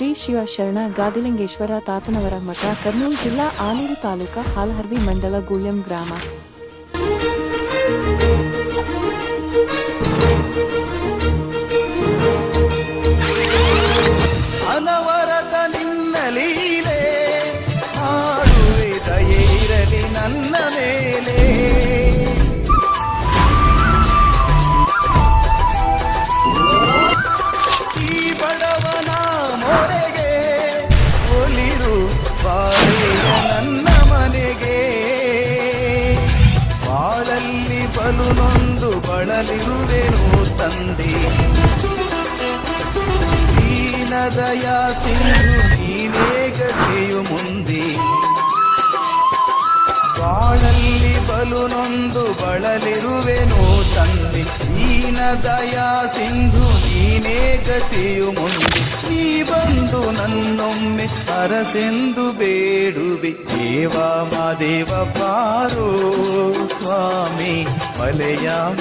ಶ್ರೀ ಶಿವ ಶರಣ ಗಾದಿಲಿಂಗೇಶ್ವರ ತಾತನವರ ಮಠ, ಕರ್ನೂಲ್ ಜಿಲ್ಲಾ ಆಲೂರು ತಾಲೂಕಾ ಹಾಲಹರ್ವಿ ಮಂಡಲ, ಗೂಳ್ಯಂ ಗ್ರಾಮ. ಅನವರತ ಲೀಲೆ ಬಲು ನೊಂದು ಬಳಲಿರುವೆನು ತಂದೆ. ದೀನದಯ ಸಿಂಧು ನೀನೇ ಗತಿಯು ಮುಂದೆ. ಬಾಳಲ್ಲಿ ಬಲು ನೊಂದು ಬಳಲಿರುವೆನು ತಂದೆ. ದೀನದಯ ಸಿಂಧು ನೀನೇ ಗತಿಯು ಮುಂದೆ. ನೀ ಬಂದು ನನ್ನೊಮ್ಮೆ ಅರಸೆಂದು യേശുവി ദേവാ മാ ദേവ പാരോ സ്വാമി മലയാമ